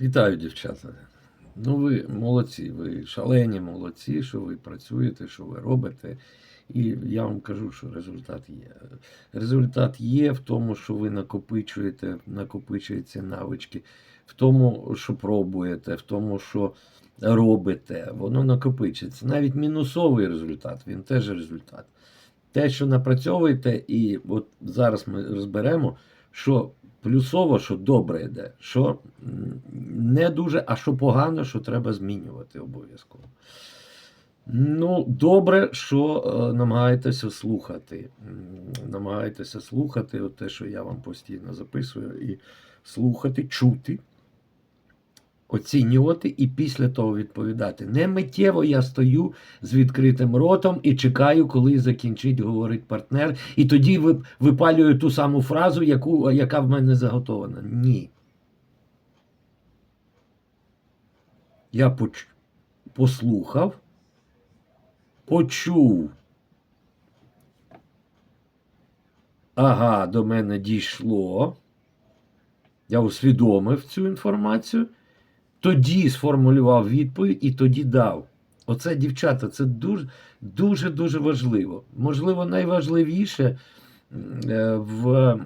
Вітаю, дівчата. Ну, ви молодці, ви шалені молодці, що ви працюєте, що ви робите. І я вам кажу, що результат є. Результат є в тому, що ви накопичуєте, накопичуєте навички, в тому, що пробуєте, в тому, що робите. Воно накопичується. Навіть мінусовий результат, він теж результат. Те, що напрацьовуєте, і от зараз ми розберемо, що плюсово, що добре йде, що не дуже, а що погано, що треба змінювати обов'язково. Ну, добре, що е, намагаєтеся слухати. Намагаєтеся слухати от те, що я вам постійно записую, і слухати, чути, оцінювати і після того відповідати. Не миттєво я стою з відкритим ротом і чекаю, коли закінчить говорить партнер, і тоді випалюю ту саму фразу, яку, яка в мене заготована. Ні. Я поч- послухав, почув. Ага, до мене дійшло. Я усвідомив цю інформацію, тоді сформулював відповідь і тоді дав. Оце, дівчата, це дуже дуже дуже важливо. Можливо, найважливіше е, в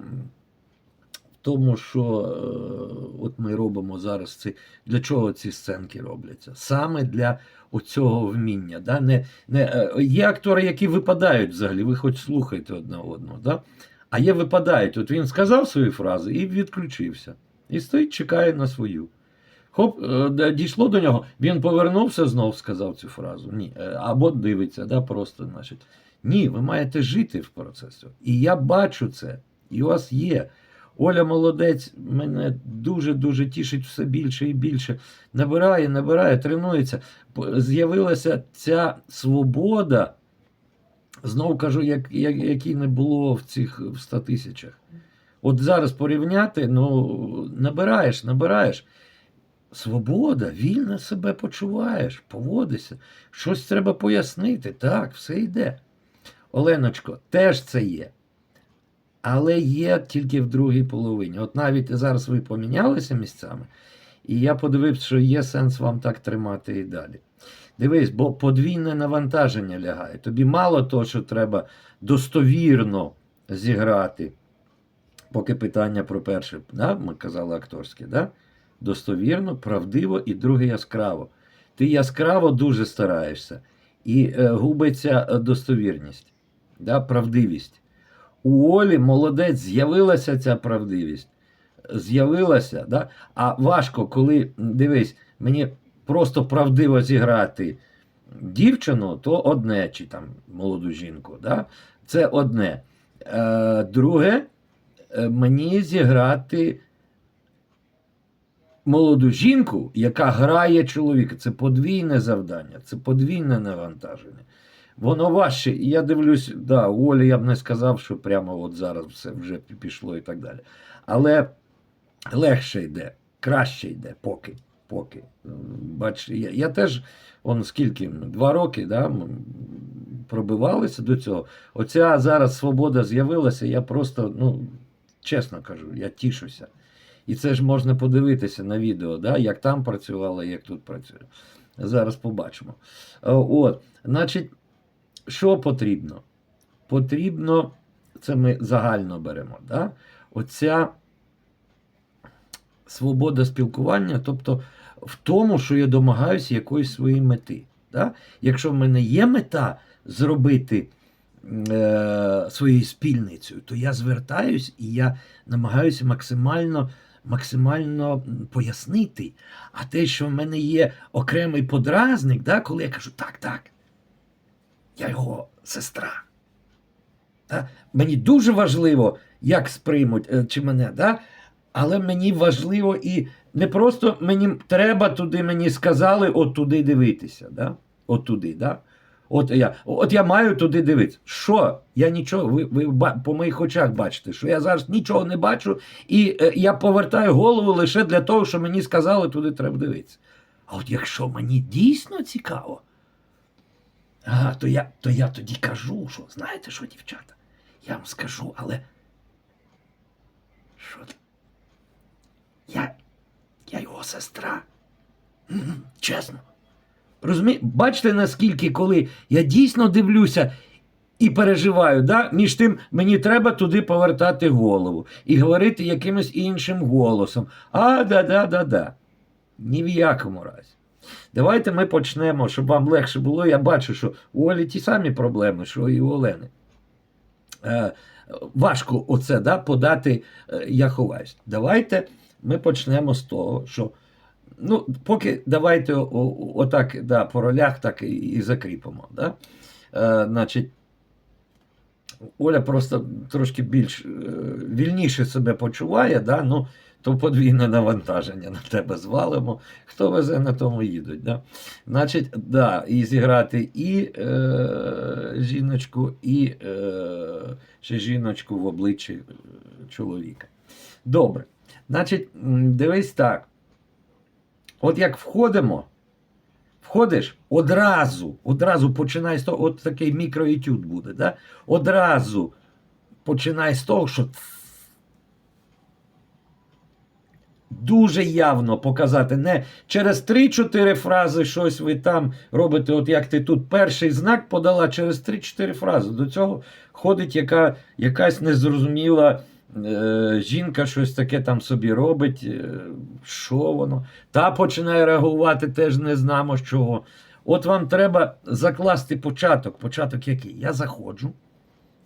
тому, що е, от ми робимо зараз ці, для чого ці сценки робляться? Саме для оцього вміння. Да? Не, не, е, є актори, які випадають взагалі, ви хоч слухайте одне одного. Да? А є випадають. От він сказав свою фразу і відключився. І стоїть, чекає на свою. Хоп, е, дійшло до нього, він повернувся знов, сказав цю фразу. Ні. Е, Або дивиться, да, просто, значить. Ні, ви маєте жити в процесі. І я бачу це. І у вас є. Оля молодець, мене дуже-дуже тішить все більше і більше. Набирає, набирає, тренується. З'явилася ця свобода. Знову кажу, як, як, які не було в цих в 100 тисячах. От зараз порівняти, ну, набираєш, набираєш. Свобода, вільно себе почуваєш, поводишся. Щось треба пояснити. Так, все йде. Оленочко, теж це є. Але є тільки в другій половині. От навіть зараз ви помінялися місцями, і я подивився, що є сенс вам так тримати і далі. Дивись, бо подвійне навантаження лягає. Тобі мало того, що треба достовірно зіграти, поки питання про перше, да? ми казали акторське, да? Достовірно, правдиво і друге яскраво. Ти яскраво дуже стараєшся, і е, губиться е, достовірність, да? правдивість. У Олі молодець з'явилася ця правдивість. З'явилася, да? а важко, коли дивись, мені просто правдиво зіграти дівчину, то одне, чи там молоду жінку. Да? Це одне. Е, друге, мені зіграти молоду жінку, яка грає чоловіка. Це подвійне завдання, це подвійне навантаження. Воно важче. І я дивлюсь, да, у Олі я б не сказав, що прямо от зараз все вже пішло і так далі. Але легше йде, краще йде, поки. поки. Бач, я, я теж, он скільки, два роки да, пробивалися до цього. Оця зараз свобода з'явилася, я просто, ну, чесно кажу, я тішуся. І це ж можна подивитися на відео, да, як там працювало, як тут працює. Зараз побачимо. Е, От, значить, що потрібно? Потрібно, це ми загально беремо, да? оця свобода спілкування, тобто в тому, що я домагаюся якоїсь своєї мети. Да? Якщо в мене є мета зробити е, своєю спільницею, то я звертаюсь і я намагаюся максимально, максимально пояснити. А те, що в мене є окремий подразник, да, коли я кажу, так, так, я його сестра. Да? Мені дуже важливо, як сприймуть е, чи мене, да? але мені важливо і не просто мені треба туди, мені сказали, от туди дивитися. Да? От туди, да? От я, от я маю туди дивитися. Що? Я нічого, ви, ви по моїх очах бачите, що я зараз нічого не бачу, і е, я повертаю голову лише для того, що мені сказали, туди треба дивитися. А от якщо мені дійсно цікаво, а, то, я, то я тоді кажу, що знаєте що, дівчата? Я вам скажу, але. Що? Я, я його сестра. Чесно. Розумі... Бачите, наскільки, коли я дійсно дивлюся і переживаю, да? між тим мені треба туди повертати голову і говорити якимось іншим голосом. А, да-да-да-да. Ні в якому разі. Давайте ми почнемо, щоб вам легше було. Я бачу, що у Олі ті самі проблеми, що і у Олени. Е, важко оце да, подати е, я ховаюсь. Давайте ми почнемо з того, що ну, поки давайте отак да, по ролях так і, і закріпимо. Да? Е, значить, Оля просто трошки більш е, вільніше себе почуває, да? ну, то подвійне навантаження на тебе звалимо. Хто везе, на тому їдуть. Да? Значить, да, і зіграти і е, жіночку, і е, ще жіночку в обличчі е, чоловіка. Добре. Значить, дивись так. От як входимо, входиш одразу, одразу починай з того, от такий мікроетюд буде, да? одразу починай з того, що дуже явно показати. Не через 3-4 фрази щось ви там робите, от як ти тут перший знак подала через 3-4 фрази. До цього ходить яка, якась незрозуміла жінка, щось таке там собі робить. Е, що воно? Та починає реагувати, теж не знамо з чого. От вам треба закласти початок. Початок який? Я заходжу.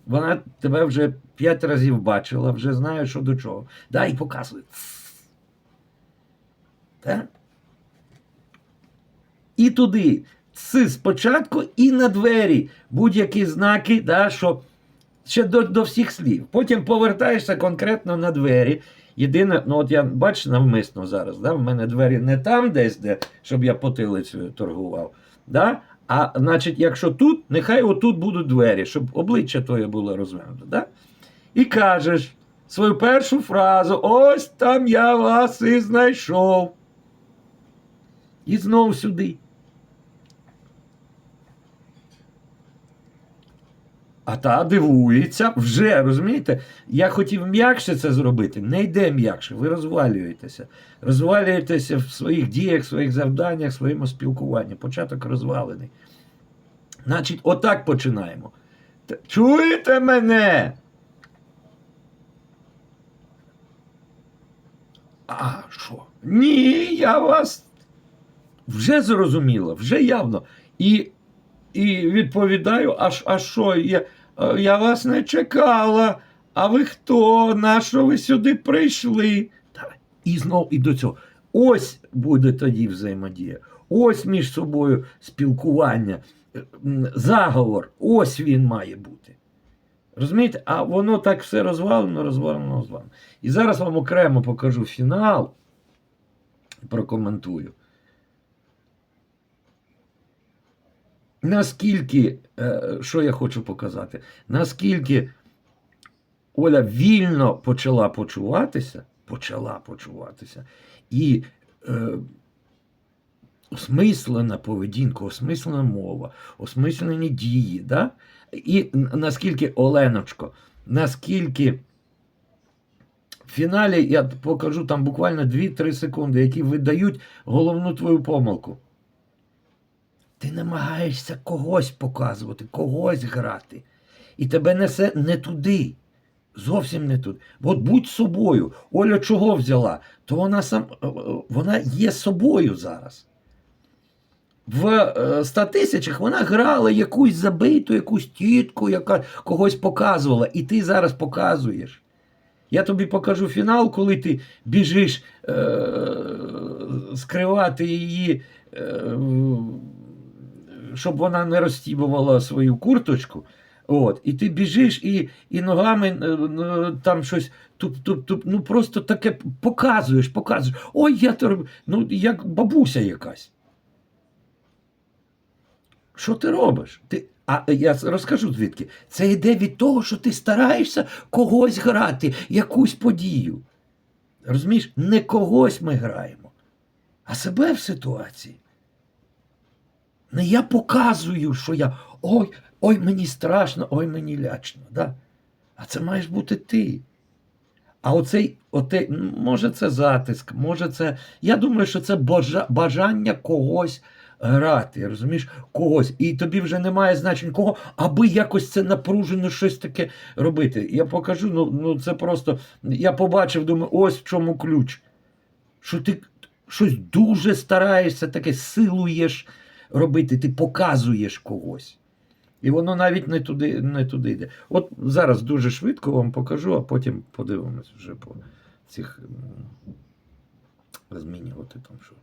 Вона тебе вже п'ять разів бачила, вже знає, що до чого. Да, і показує. І туди. Це спочатку і на двері будь-які знаки, да, що ще до, до всіх слів. Потім повертаєшся конкретно на двері. Єдине, ну от я бачиш навмисно зараз, да, в мене двері не там десь, де, щоб я потилицею торгував. Да? А значить, якщо тут, нехай отут будуть двері, щоб обличчя твоє було розвернуто. Да? І кажеш свою першу фразу: ось там я вас і знайшов. І знову сюди. А та дивується вже, розумієте? Я хотів м'якше це зробити, не йде м'якше. Ви розвалюєтеся. Розвалюєтеся в своїх діях, своїх завданнях, своєму спілкуванні. Початок розвалений. Значить, отак починаємо. Чуєте мене? А що? Ні, я вас вже зрозуміло, вже явно. І, і відповідаю: а, а що? Е, я вас не чекала. А ви хто? На що ви сюди прийшли? Давай. І знов і до цього. Ось буде тоді взаємодія. Ось між собою спілкування, е, заговор. Ось він має бути. Розумієте? А воно так все розвалено, розвалено, розвалено. І зараз вам окремо покажу фінал, прокоментую. Наскільки, е, що я хочу показати, наскільки Оля вільно почала почуватися, почала почуватися, і е, осмислена поведінка, осмислена мова, осмислені дії. Да? І наскільки Оленочко, наскільки в фіналі я покажу там буквально 2-3 секунди, які видають головну твою помилку. Ти намагаєшся когось показувати, когось грати. І тебе несе не туди. Зовсім не туди. От будь собою. Оля чого взяла? То вона сам е, е, вона є собою зараз. В е, 100 тисячах вона грала якусь забиту, якусь тітку, яка когось показувала, і ти зараз показуєш. Я тобі покажу фінал, коли ти біжиш е, скривати її, е, щоб вона не розстібувала свою курточку. От, і ти біжиш і, і ногами е, е, там щось туп-туп-туп, ну просто таке показуєш, показуєш. Ой, я то роб- ну як бабуся якась. Що ти робиш? Ти, а я розкажу звідки. Це йде від того, що ти стараєшся когось грати, якусь подію. Розумієш, не когось ми граємо, а себе в ситуації. Не я показую, що я ой, ой, мені страшно, ой, мені лячно. Да? А це маєш бути ти. А оцей, оте, може, це затиск, може, це. Я думаю, що це бажання когось грати, розумієш, когось. І тобі вже немає значення кого, аби якось це напружено щось таке робити. Я покажу, ну, ну це просто. Я побачив, думаю, ось в чому ключ. Що ти щось дуже стараєшся, таке силуєш робити, ти показуєш когось. І воно навіть не туди, не туди йде. От зараз дуже швидко вам покажу, а потім подивимось вже по цих змінювати там що.